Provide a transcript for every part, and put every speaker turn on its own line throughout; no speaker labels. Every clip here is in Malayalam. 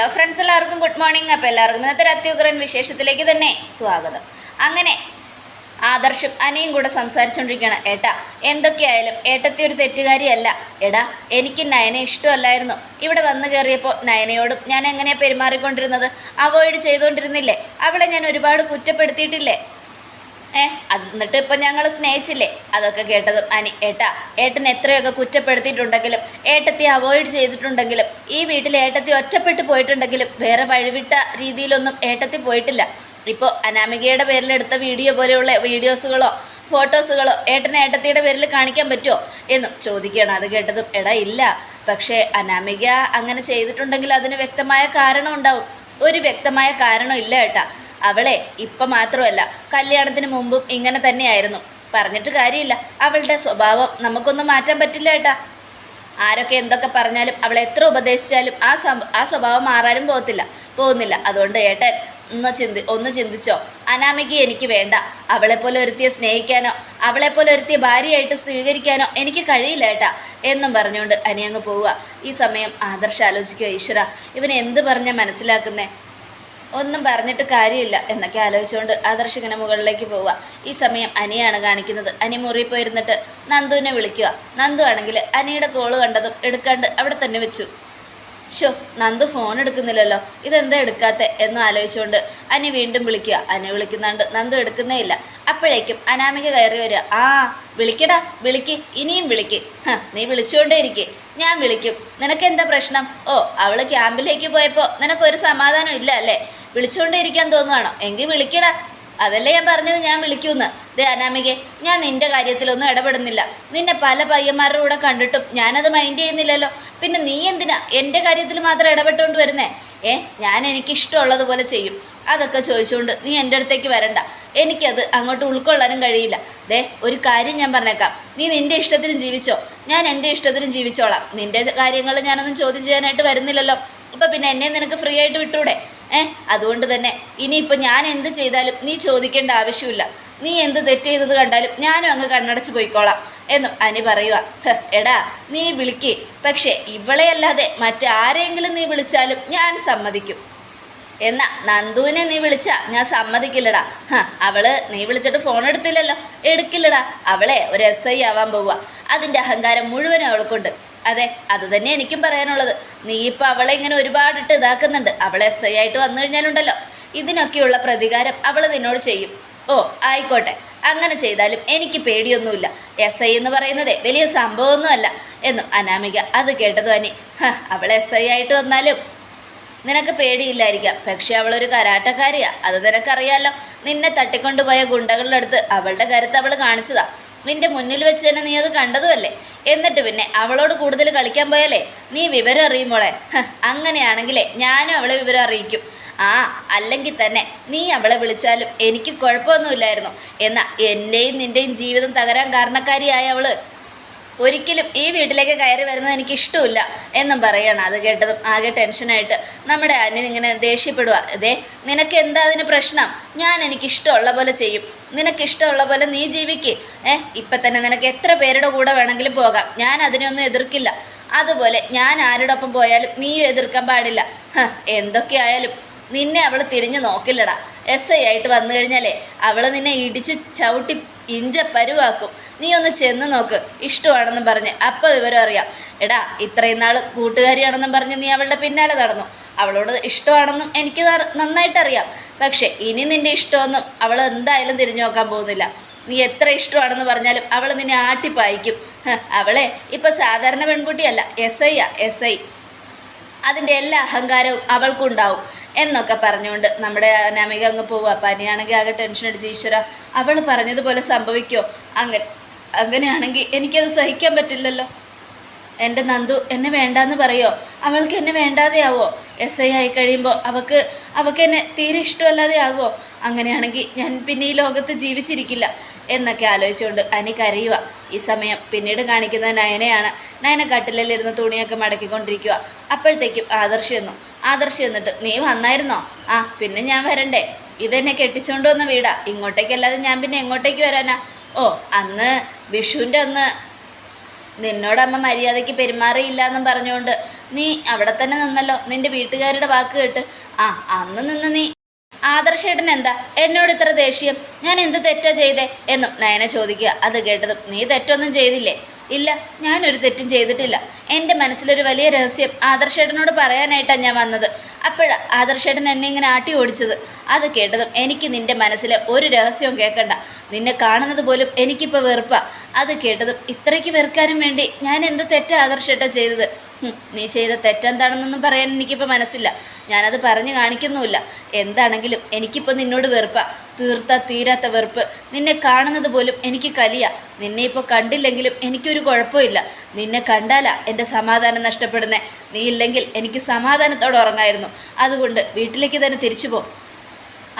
ഹലോ ഫ്രണ്ട്സ് എല്ലാവർക്കും ഗുഡ് മോർണിംഗ് അപ്പോൾ എല്ലാവർക്കും ഇന്നത്തെ അത്യുഗ്രൻ വിശേഷത്തിലേക്ക് തന്നെ സ്വാഗതം. അങ്ങനെ ആദർശം അനിയും കൂടെ സംസാരിച്ചുകൊണ്ടിരിക്കുകയാണ് ഏട്ടാ എന്തൊക്കെയായാലും ഏട്ടത്തി ഒരു തെറ്റുകാരിയല്ല. എടാ എനിക്ക് നയനെ ഇഷ്ടമല്ലായിരുന്നു. ഇവിടെ വന്നു കയറിയപ്പോൾ നയനയോടും ഞാൻ എങ്ങനെയാണ് പെരുമാറിക്കൊണ്ടിരുന്നത്? അവോയ്ഡ് ചെയ്തുകൊണ്ടിരുന്നില്ലേ അവളെ ഞാൻ ഒരുപാട് കുറ്റപ്പെടുത്തിയിട്ടില്ലേ? ഏ എന്നിട്ട് ഇപ്പം ഞങ്ങൾ സ്നേഹിച്ചില്ലേ? അതൊക്കെ കേട്ടതും അനി ഏട്ടാ ഏട്ടൻ എത്രയൊക്കെ കുറ്റപ്പെടുത്തിയിട്ടുണ്ടെങ്കിലും ഏട്ടത്തി അവോയ്ഡ് ചെയ്തിട്ടുണ്ടെങ്കിലും ഈ വീട്ടിൽ ഏട്ടത്തി ഒറ്റപ്പെട്ട് പോയിട്ടുണ്ടെങ്കിലും വേറെ വഴിവിട്ട രീതിയിലൊന്നും ഏട്ടത്തി പോയിട്ടില്ല. ഇപ്പോൾ അനാമികയുടെ പേരിലെടുത്ത വീഡിയോ പോലെയുള്ള വീഡിയോസുകളോ ഫോട്ടോസുകളോ ഏട്ടനെ ഏട്ടത്തിയുടെ പേരിൽ കാണിക്കാൻ പറ്റുമോ എന്നും ചോദിക്കുകയാണ്. അത് കേട്ടതും എടാ ഇല്ല. പക്ഷേ അനാമിക അങ്ങനെ ചെയ്തിട്ടുണ്ടെങ്കിൽ അതിന് വ്യക്തമായ കാരണം ഉണ്ടാവും. ഒരു വ്യക്തമായ കാരണം ഇല്ല ഏട്ടാ. അവളെ ഇപ്പം മാത്രമല്ല കല്യാണത്തിന് മുമ്പും ഇങ്ങനെ തന്നെയായിരുന്നു. പറഞ്ഞിട്ട് കാര്യമില്ല. അവളുടെ സ്വഭാവം നമുക്കൊന്നും മാറ്റാൻ പറ്റില്ല ഏട്ടാ. ആരൊക്കെ എന്തൊക്കെ പറഞ്ഞാലും അവളെ എത്ര ഉപദേശിച്ചാലും ആ ആ സ്വഭാവം മാറാനും പോകത്തില്ല. പോകുന്നില്ല. അതുകൊണ്ട് ഏട്ടൻ ഒന്ന് ചിന്തി ഒന്ന് ചിന്തിച്ചോ. അനാമിക എനിക്ക് വേണ്ട. അവളെപ്പോലെ ഒരുത്തിയെ സ്നേഹിക്കാനോ അവളെപ്പോലെ ഒരുത്തിയെ ഭാര്യയായിട്ട് സ്വീകരിക്കാനോ എനിക്ക് കഴിയില്ല ഏട്ടാ. എന്നും പറഞ്ഞുകൊണ്ട് അനിയങ്ങ് പോവുക. ഈ സമയം ആദർശ ആലോചിക്കുക ഈശ്വര. ഇവൻ പറഞ്ഞാൽ മനസ്സിലാക്കുന്നേ? ഒന്നും പറഞ്ഞിട്ട് കാര്യമില്ല എന്നൊക്കെ ആലോചിച്ചുകൊണ്ട് ആദർശ് മുകളിലേക്ക് പോവുക. ഈ സമയം അനിയാണ് കാണിക്കുന്നത്. അനി മുറി പോയിരുന്നിട്ട് നന്ദുവിനെ വിളിക്കുക. നന്ദു ആണെങ്കിൽ അനിയുടെ കോൾ കണ്ടതും എടുക്കാണ്ട് അവിടെ തന്നെ വെച്ചു. ഷോ നന്ദു ഫോൺ എടുക്കുന്നില്ലല്ലോ. ഇതെന്താ എടുക്കാത്തെ എന്ന് ആലോചിച്ചുകൊണ്ട് അനി വീണ്ടും വിളിക്കുക. അനി വിളിക്കുന്നുണ്ട് നന്ദു എടുക്കുന്നേ ഇല്ല. അപ്പോഴേക്കും അനാമിക കയറി വരിക. ആ വിളിക്കടാ വിളിക്ക്. ഇനിയും വിളിക്ക്. നീ വിളിച്ചുകൊണ്ടേ ഇരിക്കെ. ഞാൻ വിളിക്കും. നിനക്ക് എന്താ പ്രശ്നം? ഓ അവൾ ക്യാമ്പിലേക്ക് പോയപ്പോൾ നിനക്കൊരു സമാധാനം ഇല്ല അല്ലേ? വിളിച്ചുകൊണ്ടേ ഇരിക്കാൻ തോന്നുവാണോ? എങ്കിൽ വിളിക്കടാ. അതല്ലേ ഞാൻ പറഞ്ഞത് ഞാൻ വിളിക്കൂന്ന്. ദേ അനാമികെ ഞാൻ നിന്റെ കാര്യത്തിലൊന്നും ഇടപെടുന്നില്ല. നിന്നെ പല പയ്യന്മാരുടെ കൂടെ കണ്ടിട്ടും ഞാനത് മൈൻഡ് ചെയ്യുന്നില്ലല്ലോ. പിന്നെ നീ എന്തിനാ എന്റെ കാര്യത്തിൽ മാത്രം ഇടപെട്ടുകൊണ്ട് വരുന്നേ? ഏ ഞാൻ എനിക്കിഷ്ടമുള്ളതുപോലെ ചെയ്യും. അതൊക്കെ ചോദിച്ചുകൊണ്ട് നീ എന്റെ അടുത്തേക്ക് വരണ്ട. എനിക്കത് അങ്ങോട്ട് ഉൾക്കൊള്ളാനും കഴിയില്ല. ദേ ഒരു കാര്യം ഞാൻ പറഞ്ഞേക്കാം. നീ നിന്റെ ഇഷ്ടത്തിനും ജീവിച്ചോ? ഞാൻ എന്റെ ഇഷ്ടത്തിനും ജീവിച്ചോളാം. നിന്റെ കാര്യങ്ങൾ ഞാനൊന്നും ചോദ്യം ചെയ്യാനായിട്ട് വരുന്നില്ലല്ലോ. അപ്പം പിന്നെ എന്നെ നിനക്ക് ഫ്രീ ആയിട്ട് വിട്ടൂടെ? ഏ അതുകൊണ്ട് തന്നെ ഇനിയിപ്പോൾ ഞാൻ എന്ത് ചെയ്താലും നീ ചോദിക്കേണ്ട ആവശ്യമില്ല. നീ എന്ത് തെറ്റ് ചെയ്തത് കണ്ടാലും ഞാനും അങ്ങ് കണ്ണടച്ച് പോയിക്കോളാം എന്നും അനി പറയുക "ഹ്, എടാ നീ വിളിക്കേ. പക്ഷേ ഇവളെ അല്ലാതെ മറ്റാരെങ്കിലും നീ വിളിച്ചാലും ഞാൻ സമ്മതിക്കും. എന്നാ നന്ദുവിനെ നീ വിളിച്ച ഞാൻ സമ്മതിക്കില്ലടാ. ഹ അവൾ നീ വിളിച്ചിട്ട് ഫോൺ എടുത്തില്ലല്ലോ. എടുക്കില്ലടാ. അവളെ ഒരു എസ് ഐ ആവാൻ പോവുക അതിന്റെ അഹങ്കാരം മുഴുവനും അവൾക്കുണ്ട്. അതെ അത് തന്നെ എനിക്കും പറയാനുള്ളത്. നീ ഇപ്പം അവളെ ഇങ്ങനെ ഒരുപാടിട്ട് ഇതാക്കുന്നുണ്ട്. അവളെ എസ് ഐ ആയിട്ട് വന്നു കഴിഞ്ഞാലുണ്ടല്ലോ. ഇതിനൊക്കെയുള്ള പ്രതികാരം അവൾ നിന്നോട് ചെയ്യും. ഓ ആയിക്കോട്ടെ. അങ്ങനെ ചെയ്താലും എനിക്ക് പേടിയൊന്നുമില്ല. എസ് ഐ എന്ന് പറയുന്നതേ വലിയ സംഭവമൊന്നുമല്ല. എന്നും അനാമിക അത് കേട്ടതു തന്നെ അവൾ എസ് ഐ ആയിട്ട് വന്നാലും നിനക്ക് പേടിയില്ലായിരിക്കാം. പക്ഷെ അവളൊരു കരാട്ടക്കാരിയാ. അത് നിനക്കറിയാലോ. നിന്നെ തട്ടിക്കൊണ്ടുപോയ ഗുണ്ടകളുടെ അടുത്ത് അവളുടെ കരുത്ത് അവൾ കാണിച്ചതാ. നിന്റെ മുന്നിൽ വെച്ച് തന്നെ നീ അത് കണ്ടതുമല്ലേ? എന്നിട്ട് പിന്നെ അവളോട് കൂടുതൽ കളിക്കാൻ പോയാലേ? നീ വിവരം അറിയുമോളെ അങ്ങനെയാണെങ്കിലേ ഞാനും അവളെ വിവരം അറിയിക്കും. ആ അല്ലെങ്കിൽ തന്നെ നീ അവളെ വിളിച്ചാലും എനിക്ക് കുഴപ്പമൊന്നുമില്ലായിരുന്നു. എന്നാ എന്റെയും നിന്റെയും ജീവിതം തകരാൻ കാരണക്കാരിയായ അവൾ. ഒരിക്കലും ഈ വീട്ടിലേക്ക് കയറി വരുന്നത് എനിക്ക് ഇഷ്ടമില്ല എന്നും പറയണം. അത് കേട്ടതും ആകെ ടെൻഷനായിട്ട് നമ്മുടെ അനിൽ ഇങ്ങനെ ദേഷ്യപ്പെടുക ഇതേ നിനക്ക് എന്താ അതിന് പ്രശ്നം? ഞാൻ എനിക്ക് ഇഷ്ടമുള്ള പോലെ ചെയ്യും. നിനക്ക് ഇഷ്ടമുള്ള പോലെ നീ ജീവിക്ക്. ഏ ഇപ്പം തന്നെ നിനക്ക് എത്ര പേരുടെ കൂടെ വേണമെങ്കിലും പോകാം. ഞാൻ അതിനൊന്നും എതിർക്കില്ല. അതുപോലെ ഞാൻ ആരോടൊപ്പം പോയാലും നീയും എതിർക്കാൻ പാടില്ല. എന്തൊക്കെ എന്തൊക്കെയായാലും നിന്നെ അവൾ തിരിഞ്ഞു നോക്കില്ലടാ. എസ് ഐ ആയിട്ട് വന്നു കഴിഞ്ഞാലേ അവൾ നിന്നെ ഇടിച്ച് ചവിട്ടി ഇഞ്ച പരുവാക്കും. നീ ഒന്ന് ചെന്ന് നോക്ക്. ഇഷ്ടമാണെന്നും പറഞ്ഞ്. അപ്പം വിവരം അറിയാം. എടാ ഇത്രയും നാൾ കൂട്ടുകാരിയാണെന്നും പറഞ്ഞ് നീ അവളുടെ പിന്നാലെ നടന്നു. അവളോട് ഇഷ്ടമാണെന്നും എനിക്ക് നന്നായിട്ടറിയാം. പക്ഷേ ഇനി നിന്റെ ഇഷ്ടമൊന്നും അവൾ എന്തായാലും തിരിഞ്ഞു നോക്കാൻ പോകുന്നില്ല. നീ എത്ര ഇഷ്ടമാണെന്ന് പറഞ്ഞാലും അവൾ നിന്നെ ആട്ടിപ്പായിക്കും. അവളെ ഇപ്പം സാധാരണ പെൺകുട്ടിയല്ല. എസ് ഐ ആ എസ് ഐ അതിന്റെ എല്ലാ അഹങ്കാരവും അവൾക്കുണ്ടാവും. എന്നൊക്കെ പറഞ്ഞുകൊണ്ട് നമ്മുടെ അനാമിക അങ്ങ് പോവുക. പനിയാണെങ്കിൽ ആകെ ടെൻഷൻ അടിച്ച് ഈശ്വര അവൾ പറഞ്ഞതുപോലെ സംഭവിക്കോ? അങ്ങനെ അങ്ങനെയാണെങ്കിൽ എനിക്കത് സഹിക്കാൻ പറ്റില്ലല്ലോ. എന്റെ നന്ദു എന്നെ വേണ്ടാന്ന് പറയോ? അവൾക്ക് എന്നെ വേണ്ടാതെയാവോ? എസ് ഐ ആയി കഴിയുമ്പോൾ അവൾക്ക് അവൾക്ക് എന്നെ തീരെ ഇഷ്ടമല്ലാതെ ആകുമോ അങ്ങനെയാണെങ്കിൽ ഞാൻ പിന്നെ ഈ ലോകത്ത് ജീവിച്ചിരിക്കില്ല എന്നൊക്കെ ആലോചിച്ചുകൊണ്ട് അനി കരയുക ഈ സമയം പിന്നീട് കാണിക്കുന്നത് നയനയാണ് നയന കട്ടിലിരുന്ന് തുണിയൊക്കെ മടക്കിക്കൊണ്ടിരിക്കുക അപ്പോഴത്തേക്കും ആദർശ് എന്നു ആദർശ് എന്നിട്ട് നീ വന്നായിരുന്നോ? ആ പിന്നെ ഞാൻ വരണ്ടേ. ഇതെന്നെ കെട്ടിച്ചോണ്ട് വന്ന വീടാ. ഇങ്ങോട്ടേക്കല്ലാതെ ഞാൻ പിന്നെ എങ്ങോട്ടേക്ക് വരാനാ? ഓ അന്ന് വിഷുവിന്റെ അന്ന് നിന്നോട് അമ്മ മര്യാദയ്ക്ക് പെരുമാറിയില്ല എന്നും പറഞ്ഞുകൊണ്ട് നീ അവിടെ തന്നെ നിന്നല്ലോ. നിന്റെ വീട്ടുകാരുടെ വാക്ക് കേട്ട്. ആ അന്ന് നിന്ന് നീ. ആദർശേട്ടൻ എന്താ? എന്നോട് ഇത്ര ദേഷ്യം. ഞാൻ എന്ത് തെറ്റാ ചെയ്തേ? എന്നും നയന ചോദിക്കുക. അത് കേട്ടതും നീ തെറ്റൊന്നും ചെയ്തില്ലേ? ഇല്ല ഞാനൊരു തെറ്റും ചെയ്തിട്ടില്ല. എന്റെ മനസ്സിലൊരു വലിയ രഹസ്യം ആദർശേട്ടനോട് പറയാനായിട്ടാണ് ഞാൻ വന്നത്. അപ്പോഴാണ് ആദർശേട്ടൻ എന്നെ ഇങ്ങനെ ആട്ടി ഓടിച്ചത്. അത് കേട്ടതും എനിക്ക് നിന്റെ മനസ്സിലെ ഒരു രഹസ്യവും കേൾക്കണ്ട നിന്നെ കാണുന്നത് പോലും എനിക്കിപ്പോൾ വെറുപ്പാണ് അത് കേട്ടതും ഇത്രയ്ക്ക് വെറുക്കാനും വേണ്ടി ഞാൻ എന്ത് തെറ്റാ ആദർശേട്ടൻ ചെയ്തത്? നീ ചെയ്ത തെറ്റെന്താണെന്നൊന്നും പറയാൻ എനിക്കിപ്പോൾ മനസ്സില്ല. ഞാനത് പറഞ്ഞു കാണിക്കുന്നുമില്ല. എന്താണെങ്കിലും എനിക്കിപ്പോൾ നിന്നോട് വെറുപ്പാ. തീർത്ത തീരാത്ത വെറുപ്പ്. നിന്നെ കാണുന്നത് പോലും എനിക്ക് കലിയ. നിന്നെ ഇപ്പോൾ കണ്ടില്ലെങ്കിലും എനിക്കൊരു കുഴപ്പമില്ല. നിന്നെ കണ്ടാലാ എന്റെ സമാധാനം നഷ്ടപ്പെടുന്നേ. നീ ഇല്ലെങ്കിൽ എനിക്ക് സമാധാനത്തോടെ ഉറങ്ങായിരുന്നു. അതുകൊണ്ട് വീട്ടിലേക്ക് തന്നെ തിരിച്ചു പോ.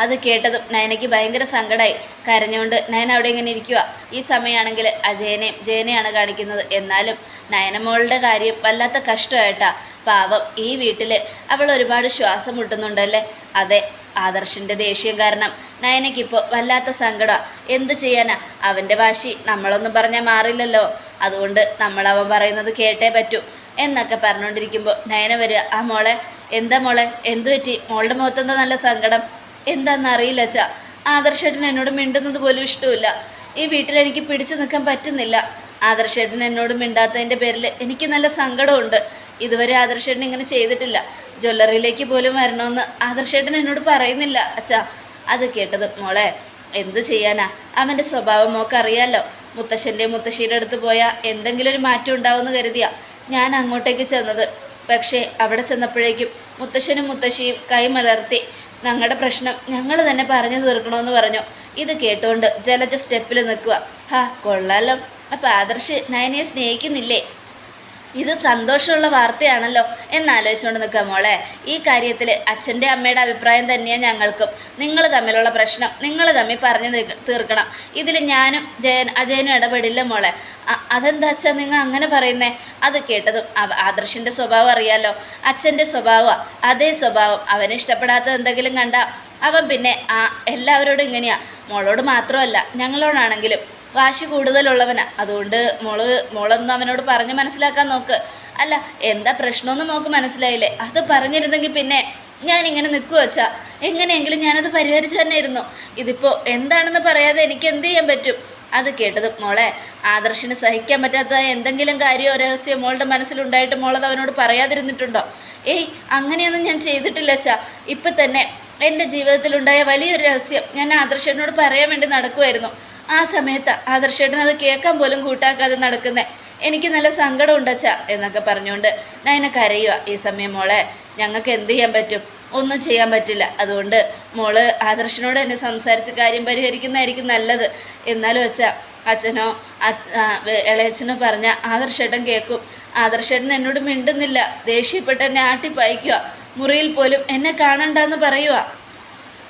അത് കേട്ടതും നയനയ്ക്ക് ഭയങ്കര സങ്കടമായി കരഞ്ഞുകൊണ്ട് നയന അവിടെ ഇങ്ങനെ ഇരിക്കുക ഈ സമയമാണെങ്കിൽ അജയനെയും ജയനെയാണ് കാണിക്കുന്നത്. എന്നാലും നയനമോളുടെ കാര്യം വല്ലാത്ത കഷ്ടമായിട്ടാ. പാവം ഈ വീട്ടിൽ അവൾ ഒരുപാട് ശ്വാസം മുട്ടുന്നുണ്ടല്ലേ? അതെ ആദർശിന്റെ ദേഷ്യം കാരണം നയനയ്ക്കിപ്പോൾ വല്ലാത്ത സങ്കടം. എന്ത് ചെയ്യാനാ? അവന്റെ വാശി നമ്മളൊന്നും പറഞ്ഞാൽ മാറില്ലല്ലോ. അതുകൊണ്ട് നമ്മളവൻ പറയുന്നത് കേട്ടേ പറ്റൂ എന്നൊക്കെ പറഞ്ഞുകൊണ്ടിരിക്കുമ്പോൾ നയന വരിക ആ മോളെ എന്താ മോളെ? എന്തു പറ്റി? മോളുടെ മുഖത്തെന്താ നല്ല സങ്കടം? എന്താണെന്നറിയില്ല അച്ഛാ. ആദർശേട്ടൻ എന്നോട് മിണ്ടുന്നത് പോലും ഇഷ്ടമില്ല ഈ വീട്ടിൽ എനിക്ക് പിടിച്ചു നിൽക്കാൻ പറ്റുന്നില്ല. ആദർശേട്ടൻ എന്നോട് മിണ്ടാത്തതിന്റെ പേരിൽ എനിക്ക് നല്ല സങ്കടമുണ്ട്. ഇതുവരെ ആദർശേട്ടൻ ഇങ്ങനെ ചെയ്തിട്ടില്ല. ജ്വല്ലറിയിലേക്ക് പോലും വരണമെന്ന് ആദർശേട്ടൻ എന്നോട് പറയുന്നില്ല അച്ഛാ. അത് കേട്ടത് മോളെ എന്ത് ചെയ്യാനാ? അവന്റെ സ്വഭാവം മോക്ക് അറിയാലോ. മുത്തശ്ശന്റെ മുത്തശ്ശിയുടെ അടുത്ത് പോയാൽ എന്തെങ്കിലും ഒരു മാറ്റം ഉണ്ടാവുമെന്ന് കരുതിയാ ഞാൻ അങ്ങോട്ടേക്ക് ചെന്നത്. പക്ഷേ അവിടെ ചെന്നപ്പോഴേക്കും മുത്തശ്ശനും മുത്തശ്ശിയും കൈമലർത്തി ഞങ്ങളുടെ പ്രശ്നം ഞങ്ങൾ തന്നെ പറഞ്ഞു തീർക്കണമെന്ന് പറഞ്ഞു. ഇത് കേട്ടുകൊണ്ട് ജലജ സ്റ്റെപ്പിൽ നിൽക്കുക ഹാ കൊള്ളാലോ. അപ്പം ആദർശ് നയനയെ സ്നേഹിക്കുന്നില്ലേ? ഇത് സന്തോഷമുള്ള വാർത്തയാണല്ലോ എന്നാലോചിച്ചുകൊണ്ട് നിൽക്കുക മോളെ. ഈ കാര്യത്തിൽ അച്ഛന്റെ അമ്മയുടെ അഭിപ്രായം തന്നെയാണ് ഞങ്ങൾക്കും. നിങ്ങൾ തമ്മിലുള്ള പ്രശ്നം നിങ്ങൾ തമ്മിൽ പറഞ്ഞു തീർക്കണം. ഇതിൽ ഞാനും ജയൻ അജയനും ഇടപെടില്ല മോളെ. അതെന്താ അച്ഛാ നിങ്ങൾ അങ്ങനെ പറയുന്നേ? അത് കേട്ടതും ആദർശിന്റെ സ്വഭാവം അറിയാലോ. അച്ഛന്റെ സ്വഭാവമാണ് അതേ സ്വഭാവം. അവന് ഇഷ്ടപ്പെടാത്തത് എന്തെങ്കിലും കണ്ട അവൻ പിന്നെ ആ എല്ലാവരോടും ഇങ്ങനെയാണ് മോളോട് മാത്രമല്ല ഞങ്ങളോടാണെങ്കിലും വാശി കൂടുതലുള്ളവനാ. അതുകൊണ്ട് മോൾ മോളൊന്നും അവനോട് പറഞ്ഞ് മനസ്സിലാക്കാൻ നോക്ക്. അല്ല എന്താ പ്രശ്നമൊന്നും മോക്ക് മനസ്സിലായില്ലേ? അത് പറഞ്ഞിരുന്നെങ്കിൽ പിന്നെ ഞാൻ ഇങ്ങനെ നിൽക്കുക വെച്ചാ എങ്ങനെയെങ്കിലും ഞാനത് പരിഹരിച്ചു തന്നെ ഇരുന്നു ഇതിപ്പോൾ എന്താണെന്ന് പറയാതെ എനിക്ക് എന്ത് ചെയ്യാൻ പറ്റും? അത് കേട്ടത് മോളെ ആദർശിന് സഹിക്കാൻ പറ്റാത്ത എന്തെങ്കിലും കാര്യമോ രഹസ്യമോ മോളുടെ മനസ്സിലുണ്ടായിട്ട് മോളത് അവനോട് പറയാതിരുന്നിട്ടുണ്ടോ? ഏയ് അങ്ങനെയൊന്നും ഞാൻ ചെയ്തിട്ടില്ല അച്ഛാ. ഇപ്പം തന്നെ എന്റെ ജീവിതത്തിലുണ്ടായ വലിയൊരു രഹസ്യം ഞാൻ ആദർശനോട് പറയാൻ വേണ്ടി നടക്കുമായിരുന്നു ആ സമയത്ത് ആദർശേട്ടൻ അത് കേൾക്കാൻ പോലും കൂട്ടാക്കാതെ നടക്കുന്നേ. എനിക്ക് നല്ല സങ്കടം ഉണ്ടച്ച എന്നൊക്കെ പറഞ്ഞുകൊണ്ട് നയന കരയുക ഈ സമയം മോളെ. ഞങ്ങൾക്ക് എന്ത് ചെയ്യാൻ പറ്റും? ഒന്നും ചെയ്യാൻ പറ്റില്ല. അതുകൊണ്ട് മോൾ ആദർശനോട് എന്നെ സംസാരിച്ച് കാര്യം പരിഹരിക്കുന്നതായിരിക്കും നല്ലത്. എന്നാലും വെച്ചാൽ അച്ഛനോ ഇളയച്ഛനോ പറഞ്ഞ ആദർശേട്ടൻ കേൾക്കും. ആദർശേട്ടൻ എന്നോട് മിണ്ടുന്നില്ല. ദേഷ്യപ്പെട്ട് എന്നെ ആട്ടിപ്പയക്കുക മുറിയിൽ പോലും എന്നെ കാണണ്ടെന്ന് പറയുക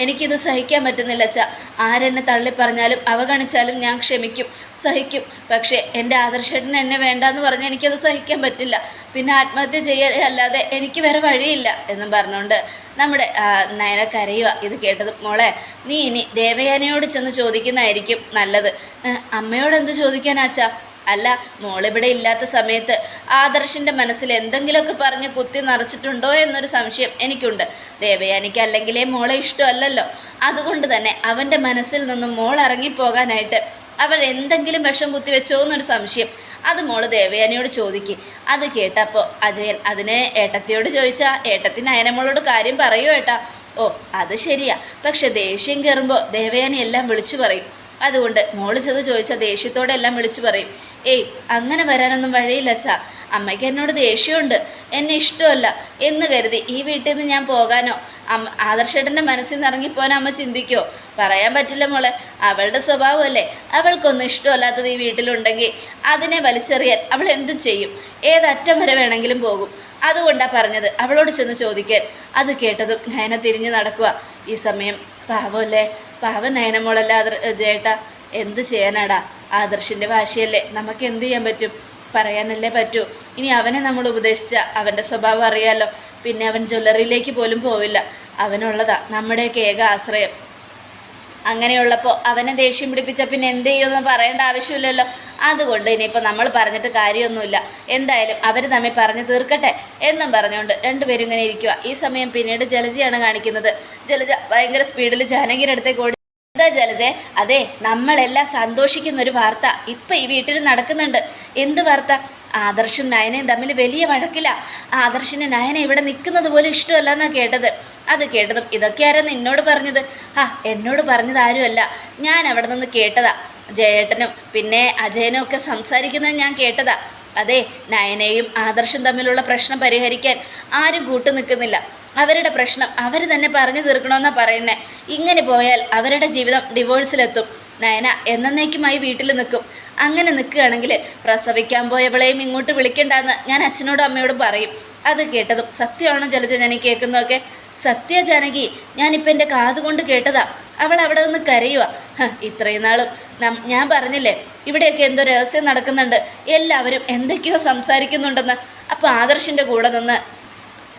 എനിക്കിത് സഹിക്കാൻ പറ്റുന്നില്ല അച്ഛ. ആരെന്നെ തള്ളി പറഞ്ഞാലും അവഗണിച്ചാലും ഞാൻ ക്ഷമിക്കും സഹിക്കും. പക്ഷേ എന്റെ ആദർശേട്ടൻ എന്നെ വേണ്ടാന്ന് പറഞ്ഞാൽ എനിക്കത് സഹിക്കാൻ പറ്റില്ല. പിന്നെ ആത്മഹത്യ ചെയ്യല്ലാതെ എനിക്ക് വേറെ വഴിയില്ല എന്നും പറഞ്ഞുകൊണ്ട് നമ്മുടെ നയന കരയുക ഇത് കേട്ടത് മോളെ നീ ഇനി ദേവയാനയോട് ചെന്ന് ചോദിക്കുന്നതായിരിക്കും നല്ലത്. "ഏ, അമ്മയോട് എന്ത് ചോദിക്കാനാച്ചാ അല്ല മോളിവിടെ ഇല്ലാത്ത സമയത്ത് ആദർശിന്റെ മനസ്സിൽ എന്തെങ്കിലുമൊക്കെ പറഞ്ഞ് കുത്തി നിറച്ചിട്ടുണ്ടോ എന്നൊരു സംശയം എനിക്കുണ്ട്. ദേവയാനിക്ക് അല്ലെങ്കിലേ മോളെ ഇഷ്ടമല്ലല്ലോ. അതുകൊണ്ട് തന്നെ അവന്റെ മനസ്സിൽ നിന്നും മോൾ ഇറങ്ങിപ്പോകാനായിട്ട് അവൾ എന്തെങ്കിലും വിഷം കുത്തിവെച്ചോ എന്നൊരു സംശയം. അത് മോൾ ദേവയാനിയോട് ചോദിക്കും. അത് കേട്ടപ്പോൾ അജയൻ അതിനെ ഏട്ടത്തിയോട് ചോദിച്ചാൽ ഏട്ടത്തിന് അയനമോളോട് കാര്യം പറയൂ ഏട്ടാ. ഓ അത് ശരിയാ. പക്ഷെ ദേഷ്യം കയറുമ്പോൾ ദേവയാനി എല്ലാം വിളിച്ചു പറയും. അതുകൊണ്ട് മോൾ ചെന്ന് ചോദിച്ചാൽ ദേഷ്യത്തോടെ എല്ലാം വിളിച്ചു പറയും ഏയ് അങ്ങനെ വരാനൊന്നും വഴിയില്ല അച്ഛാ. അമ്മയ്ക്ക് എന്നോട് ദേഷ്യമുണ്ട്. എന്നെ ഇഷ്ടമല്ല. എന്ന് കരുതി ഈ വീട്ടിൽ നിന്ന് ഞാൻ പോകാനോ? അമ്മ ആദർശേട്ടന്റെ മനസ്സിൽ നിന്ന് ഇറങ്ങിപ്പോകാൻ അമ്മ ചിന്തിക്കോ? പറയാൻ പറ്റില്ല മോളെ. അവളുടെ സ്വഭാവമല്ലേ? അവൾക്കൊന്നും ഇഷ്ടമല്ലാത്തത് ഈ വീട്ടിലുണ്ടെങ്കിൽ അതിനെ വലിച്ചെറിയാൻ അവൾ എന്തും ചെയ്യും? ഏതറ്റം വരെ വേണമെങ്കിലും പോകും. അതുകൊണ്ടാണ് പറഞ്ഞത് അവളോട് ചെന്ന് ചോദിക്കാൻ. അത് കേട്ടതും നയന തിരിഞ്ഞു നടക്കുക ഈ സമയം പാവമല്ലേ? പാവം നയനമോളല്ല ആദർ ജേട്ടാ എന്ത് ചെയ്യാനാടാ? ആദർശിന്റെ വാശിയല്ലേ. നമുക്ക് എന്ത് ചെയ്യാൻ പറ്റും? പറയാനല്ലേ പറ്റൂ. ഇനി അവനെ നമ്മൾ ഉപദേശിച്ച അവന്റെ സ്വഭാവം അറിയാലോ. പിന്നെ അവൻ ജ്വല്ലറിയിലേക്ക് പോലും പോവില്ല. അവനുള്ളതാ നമ്മുടെയൊക്കെ ഏക ആശ്രയം. അങ്ങനെയുള്ളപ്പോൾ അവനെ ദേഷ്യം പിടിപ്പിച്ച പിന്നെ എന്ത് ചെയ്യുമെന്ന് പറയേണ്ട ആവശ്യമില്ലല്ലോ. അതുകൊണ്ട് ഇനിയിപ്പോൾ നമ്മൾ പറഞ്ഞിട്ട് കാര്യമൊന്നുമില്ല. എന്തായാലും അവർ തമ്മിൽ പറഞ്ഞു തീർക്കട്ടെ എന്നും പറഞ്ഞുകൊണ്ട് രണ്ടുപേരും ഇങ്ങനെ ഇരിക്കുക ഈ സമയം പിന്നീട് ജലജയാണ് കാണിക്കുന്നത്. ജലജ ഭയങ്കര സ്പീഡിൽ ജാനകിയുടെ അടുത്തേക്ക് ഓടി എന്താ ജലജെ? അതെ നമ്മളെല്ലാം സന്തോഷിക്കുന്ന ഒരു വാർത്ത ഇപ്പം ഈ വീട്ടിൽ നടക്കുന്നുണ്ട്. എന്ത് വാർത്ത? ആദർശും നയനയും തമ്മിൽ വലിയ വഴക്കില്ല ആദർശിന് നയന ഇവിടെ നിൽക്കുന്നത് പോലും ഇഷ്ടമല്ല എന്നാണ് കേട്ടത്. അത് കേട്ടതും ഇതൊക്കെ ആരാന്ന് എന്നോട് പറഞ്ഞത്? ആ എന്നോട് പറഞ്ഞത് ആരുമല്ല ഞാൻ അവിടെ നിന്ന് കേട്ടതാ. ജയേട്ടനും പിന്നെ അജയനും ഒക്കെ സംസാരിക്കുന്നത് ഞാൻ കേട്ടതാ. അതെ നയനയും ആദർശം തമ്മിലുള്ള പ്രശ്നം പരിഹരിക്കാൻ ആരും കൂട്ടു നിൽക്കുന്നില്ല. അവരുടെ പ്രശ്നം അവർ തന്നെ പറഞ്ഞു തീർക്കണമെന്നാണ് പറയുന്നത് ഇങ്ങനെ പോയാൽ അവരുടെ ജീവിതം ഡിവോഴ്സിലെത്തും. നയന എന്നേക്കുമായി വീട്ടിൽ നിൽക്കും. അങ്ങനെ നിൽക്കുകയാണെങ്കിൽ പ്രസവിക്കാൻ പോയവളെയും ഇങ്ങോട്ട് വിളിക്കേണ്ടെന്ന് ഞാൻ അച്ഛനോടും അമ്മയോടും പറയും. അത് കേട്ടതും സത്യമാണോ ജലജ ഞാൻ കേൾക്കുന്നതൊക്കെ? സത്യ ജാനകി ഞാനിപ്പോൾ എന്റെ കാതുകൊണ്ട് കേട്ടതാ. അവൾ അവിടെ നിന്ന് കരയുക ഇത്രയും നാളും ഞാൻ പറഞ്ഞില്ലേ ഇവിടെയൊക്കെ എന്തോ രഹസ്യം നടക്കുന്നുണ്ട്. എല്ലാവരും എന്തൊക്കെയോ സംസാരിക്കുന്നുണ്ടെന്ന്. അപ്പോൾ ആദർശിന്റെ കൂടെ നിന്ന്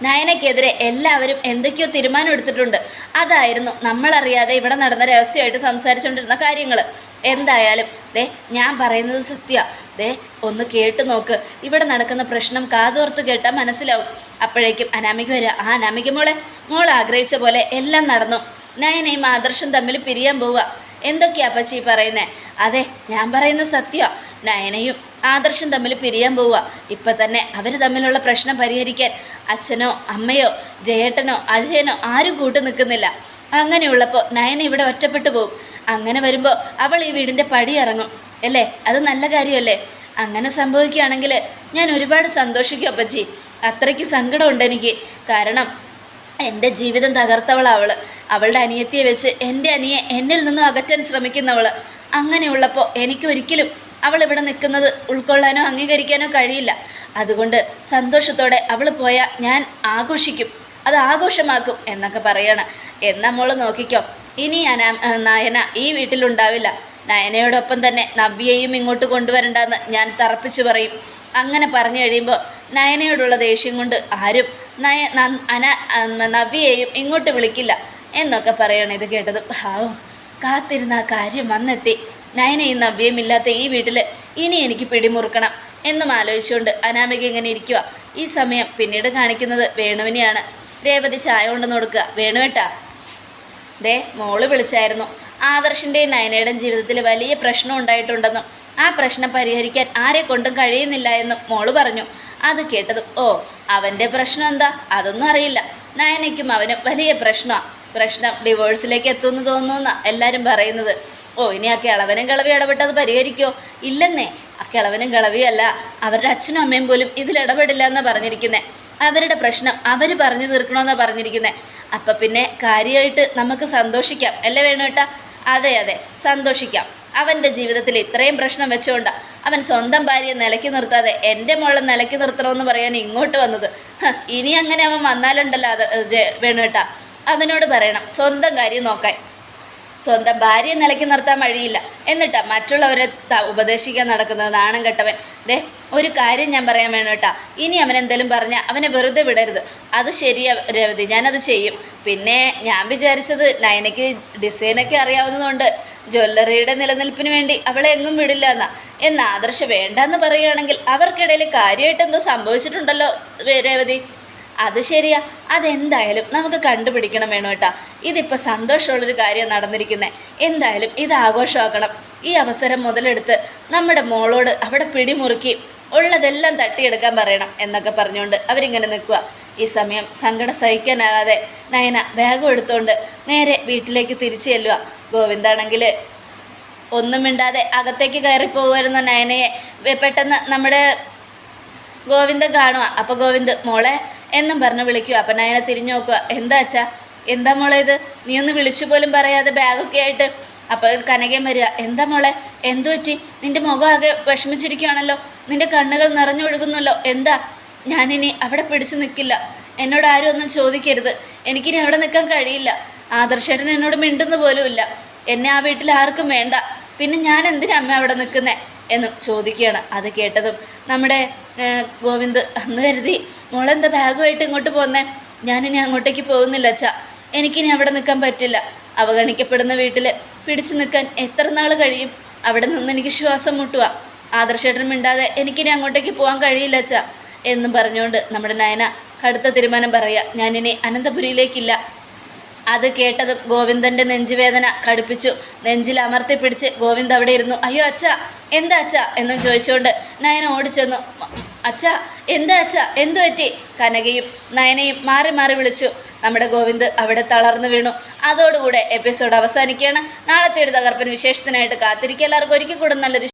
നയനയ്ക്കെതിരെ എല്ലാവരും എന്തൊക്കെയോ തീരുമാനം എടുത്തിട്ടുണ്ട്. അതായിരുന്നു നമ്മളറിയാതെ ഇവിടെ നടന്ന രഹസ്യമായിട്ട് സംസാരിച്ചുകൊണ്ടിരുന്ന കാര്യങ്ങൾ എന്തായാലും ദേ ഞാൻ പറയുന്നത് സത്യ. ദേ ഒന്ന് കേട്ട് നോക്ക്. ഇവിടെ നടക്കുന്ന പ്രശ്നം കാതോർത്ത് കേട്ടാൽ മനസ്സിലാവും. അപ്പോഴേക്കും അനാമിക വരിക. ആ അനാമിക മോളെ മോൾ ആഗ്രഹിച്ച പോലെ എല്ലാം നടന്നു. നയനയും ആദർശം തമ്മിൽ പിരിയാൻ പോവുക. എന്തൊക്കെയാ അപ്പച്ചി പറയുന്നത് അതെ ഞാൻ പറയുന്ന സത്യ. നയനയും ആദർശം തമ്മിൽ പിരിയാൻ പോവുക ഇപ്പം തന്നെ അവർ തമ്മിലുള്ള പ്രശ്നം പരിഹരിക്കാൻ അച്ഛനോ അമ്മയോ ജയേട്ടനോ അജയനോ ആരും കൂട്ടു നിൽക്കുന്നില്ല. അങ്ങനെയുള്ളപ്പോൾ നയന ഇവിടെ ഒറ്റപ്പെട്ടു പോകും അങ്ങനെ വരുമ്പോൾ അവൾ ഈ വീടിന്റെ പടി ഇറങ്ങും. അല്ലേ? അത് നല്ല കാര്യമല്ലേ? അങ്ങനെ സംഭവിക്കുകയാണെങ്കിൽ ഞാൻ ഒരുപാട് സന്തോഷിക്കും അപ്പച്ചി. അത്രയ്ക്ക് സങ്കടമുണ്ട് എനിക്ക്. കാരണം എന്റെ ജീവിതം തകർത്തവൾ അവൾ അവളുടെ അനിയത്തിയെ വെച്ച് എന്റെ അനിയെ എന്നിൽ നിന്നും അകറ്റാൻ ശ്രമിക്കുന്നവൾ അങ്ങനെയുള്ളപ്പോൾ എനിക്കൊരിക്കലും അവൾ ഇവിടെ നിൽക്കുന്നത് ഉൾക്കൊള്ളാനോ അംഗീകരിക്കാനോ കഴിയില്ല. അതുകൊണ്ട് സന്തോഷത്തോടെ അവൾ പോയാൽ ഞാൻ ആഘോഷിക്കും. അത് ആഘോഷമാക്കും എന്നൊക്കെ പറയണം. എന്നാ മോൾ നോക്കിക്കോ. ഇനി അനാ നയന ഈ വീട്ടിലുണ്ടാവില്ല. നയനയോടൊപ്പം തന്നെ നവ്യയും ഇങ്ങോട്ട് കൊണ്ടുവരണ്ടെന്ന് ഞാൻ തറപ്പിച്ചു പറയും. അങ്ങനെ പറഞ്ഞു കഴിയുമ്പോൾ നയനയോടുള്ള ദേഷ്യം കൊണ്ട് ആരും നയ അന നവ്യയെയും ഇങ്ങോട്ട് വിളിക്കില്ല. എന്നൊക്കെ പറയണം ഇത് കേട്ടത്. ഹാവോ കാത്തിരുന്ന ആ കാര്യം വന്നെത്തി. നയനയും നവ്യയും ഇല്ലാത്ത ഈ വീട്ടിൽ ഇനി എനിക്ക് പിടിമുറുക്കണം എന്നും ആലോചിച്ചുകൊണ്ട് അനാമിക ഇങ്ങനെ ഇരിക്കുക ഈ സമയം പിന്നീട് കാണിക്കുന്നത് വേണുവിനെയാണ്. രേവതി ചായ കൊണ്ടുവന്ന് കൊടുക്കുക. വേണുവേട്ടാ ദേ മോൾ വിളിച്ചായിരുന്നു. ആദർശിന്റെയും നയനയുടെയും ജീവിതത്തിൽ വലിയ പ്രശ്നം ഉണ്ടായിട്ടുണ്ടെന്നും ആ പ്രശ്നം പരിഹരിക്കാൻ ആരെ കൊണ്ടും കഴിയുന്നില്ല എന്നും മോൾ പറഞ്ഞു. അത് കേട്ടതും ഓ അവന്റെ പ്രശ്നം എന്താ? അതൊന്നും അറിയില്ല. നയനയ്ക്കും അവനും വലിയ പ്രശ്നമാണ് പ്രശ്നം ഡിവോഴ്സിലേക്ക് എത്തുമെന്ന് തോന്നുന്ന എല്ലാവരും പറയുന്നത്. ഓ ഇനി ആ കിളവനും കിളവി ഇടപെട്ടത് പരിഹരിക്കോ? ഇല്ലെന്നേ ആ കിളവനും കിളവിയല്ല അവരുടെ അച്ഛനും അമ്മയും പോലും ഇതിൽ ഇടപെടില്ല എന്ന് പറഞ്ഞിരിക്കുന്നത് അവരുടെ പ്രശ്നം അവർ പറഞ്ഞു തീർക്കണമെന്നാണ് പറഞ്ഞിരിക്കുന്നത് അപ്പം പിന്നെ കാര്യമായിട്ട് നമുക്ക് സന്തോഷിക്കാം. അല്ലേ വേണുവേട്ടാ? അതെ അതെ. സന്തോഷിക്കാം. അവന്റെ ജീവിതത്തിൽ ഇത്രയും പ്രശ്നം വെച്ചുകൊണ്ട് അവൻ സ്വന്തം ഭാര്യയെ നിലയ്ക്ക് നിർത്താതെ എന്റെ മോളെ നിലയ്ക്ക് നിർത്തണമെന്ന് പറയാൻ ഇങ്ങോട്ട് വന്നത്. ഇനി അങ്ങനെ അവൻ വന്നാലുണ്ടല്ലോ അത് വേണോ വേണുവേട്ടാ. അവനോട് പറയണം സ്വന്തം കാര്യം നോക്കാൻ. സ്വന്തം ഭാര്യയെ നിലയ്ക്ക് നിർത്താൻ വഴിയില്ല. എന്നിട്ടാ മറ്റുള്ളവരെ ഉപദേശിക്കാൻ നടക്കുന്നത് നാണം കെട്ടവൻ. ദേ ഒരു കാര്യം ഞാൻ പറയാൻ വേണം കേട്ടാ. ഇനി അവൻ എന്തെങ്കിലും പറഞ്ഞാൽ അവനെ വെറുതെ വിടരുത്. അത് ശരിയാ രവതി ഞാനത് ചെയ്യും. പിന്നെ ഞാൻ വിചാരിച്ചത് നയനയ്ക്ക് ഡിസൈനൊക്കെ അറിയാവുന്നതുകൊണ്ട് ജ്വല്ലറിയുടെ നിലനിൽപ്പിന് വേണ്ടി അവളെ എങ്ങും വിടില്ല എന്നാ. എന്ന് ആദർശ വേണ്ടെന്ന് പറയുകയാണെങ്കിൽ അവർക്കിടയിൽ കാര്യമായിട്ട് എന്തോ സംഭവിച്ചിട്ടുണ്ടല്ലോ രേവതി. അത് ശരിയാ. അതെന്തായാലും നമുക്ക് കണ്ടുപിടിക്കണം വേണം കേട്ടാ. ഇതിപ്പോൾ സന്തോഷമുള്ളൊരു കാര്യം നടന്നിരിക്കുന്നത് എന്തായാലും ഇത് ആഘോഷമാക്കണം. ഈ അവസരം മുതലെടുത്ത് നമ്മുടെ മോളോട് അവിടെ പിടിമുറുക്കി ഉള്ളതെല്ലാം തട്ടിയെടുക്കാൻ പറയണം എന്നൊക്കെ പറഞ്ഞുകൊണ്ട് അവരിങ്ങനെ നിൽക്കുക ഈ സമയം സങ്കടം സഹിക്കാനാകാതെ നയന ബാഗും എടുത്തുകൊണ്ട് നേരെ വീട്ടിലേക്ക് തിരിച്ചു ചെല്ലുക ഗോവിന്ദാണെങ്കിൽ ഒന്നും മിണ്ടാതെ അകത്തേക്ക് കയറിപ്പോകുമായിരുന്ന നയനയെ പെട്ടെന്ന് നമ്മുടെ ഗോവിന്ദ കാണുക അപ്പോൾ ഗോവിന്ദ് മോളെ എന്നും പറഞ്ഞ് വിളിക്കുക അപ്പം നയന തിരിഞ്ഞു നോക്കുക എന്താ അച്ഛാ? എന്താ മോളെ ഇത്? നീ ഒന്ന് വിളിച്ചു പോലും പറയാതെ ബാഗൊക്കെ ആയിട്ട്. അപ്പോൾ കനകയും വരിക. എന്താ മോളെ? എന്തു പറ്റി? നിന്റെ മുഖം ആകെ വിഷമിച്ചിരിക്കുകയാണല്ലോ. നിന്റെ കണ്ണുകൾ നിറഞ്ഞൊഴുകുന്നല്ലോ. എന്താ? ഞാനിനി അവിടെ പിടിച്ചു നിൽക്കില്ല എന്നോട് ആരും ഒന്നും ചോദിക്കരുത്. എനിക്കിനി അവിടെ നിൽക്കാൻ കഴിയില്ല. ആദർശേട്ടൻ എന്നോട് മിണ്ടുന്ന പോലുമില്ല എന്നെ ആ വീട്ടിൽ ആർക്കും വേണ്ട. പിന്നെ ഞാൻ എന്തിനാ അമ്മ അവിടെ നിൽക്കുന്നേ എന്നും ചോദിക്കുകയാണ്. അത് കേട്ടതും നമ്മുടെ ഗോവിന്ദ് അന്ന് കരുതി മോളെന്താ ബാഗുമായിട്ട് ഇങ്ങോട്ട് പോന്നേ? ഞാനിനി അങ്ങോട്ടേക്ക് പോകുന്നില്ല അച്ഛാ. എനിക്കിനി അവിടെ നിൽക്കാൻ പറ്റില്ല. അവഗണിക്കപ്പെടുന്ന വീട്ടിൽ പിടിച്ചു നിൽക്കാൻ എത്ര നാൾ കഴിയും? അവിടെ നിന്ന് എനിക്ക് ശ്വാസം മുട്ടുക ആദർശേട്ടൻ മിണ്ടാതെ എനിക്കിനി അങ്ങോട്ടേക്ക് പോകാൻ കഴിയില്ല അച്ഛാ എന്നും പറഞ്ഞുകൊണ്ട് നമ്മുടെ നയന കടുത്ത തീരുമാനം പറയുക. ഞാനിനി അനന്തപുരിയിലേക്കില്ല. അത് കേട്ടതും ഗോവിന്ദന്റെ നെഞ്ചുവേദന കടുപ്പിച്ചു. നെഞ്ചിൽ അമർത്തി പിടിച്ച് ഗോവിന്ദ് അവിടെ ഇരുന്നു. അയ്യോ അച്ഛ എന്താ അച്ഛ? എന്നും ചോദിച്ചുകൊണ്ട് നയന ഓടിച്ചെന്നു. "മ- മ- അച്ഛ എന്താ അച്ഛ? എന്തു പറ്റി? കനകയും നയനയും മാറി മാറി വിളിച്ചു. നമ്മുടെ ഗോവിന്ദ് അവിടെ തളർന്നു വീണു. അതോടുകൂടെ എപ്പിസോഡ് അവസാനിക്കുകയാണ്. നാളത്തെ ഒരു തകർപ്പൻ വിശേഷത്തിനായിട്ട് കാത്തിരിക്കുക. എല്ലാവർക്കും ഒരിക്കൽ കൂടെ നല്ലൊരു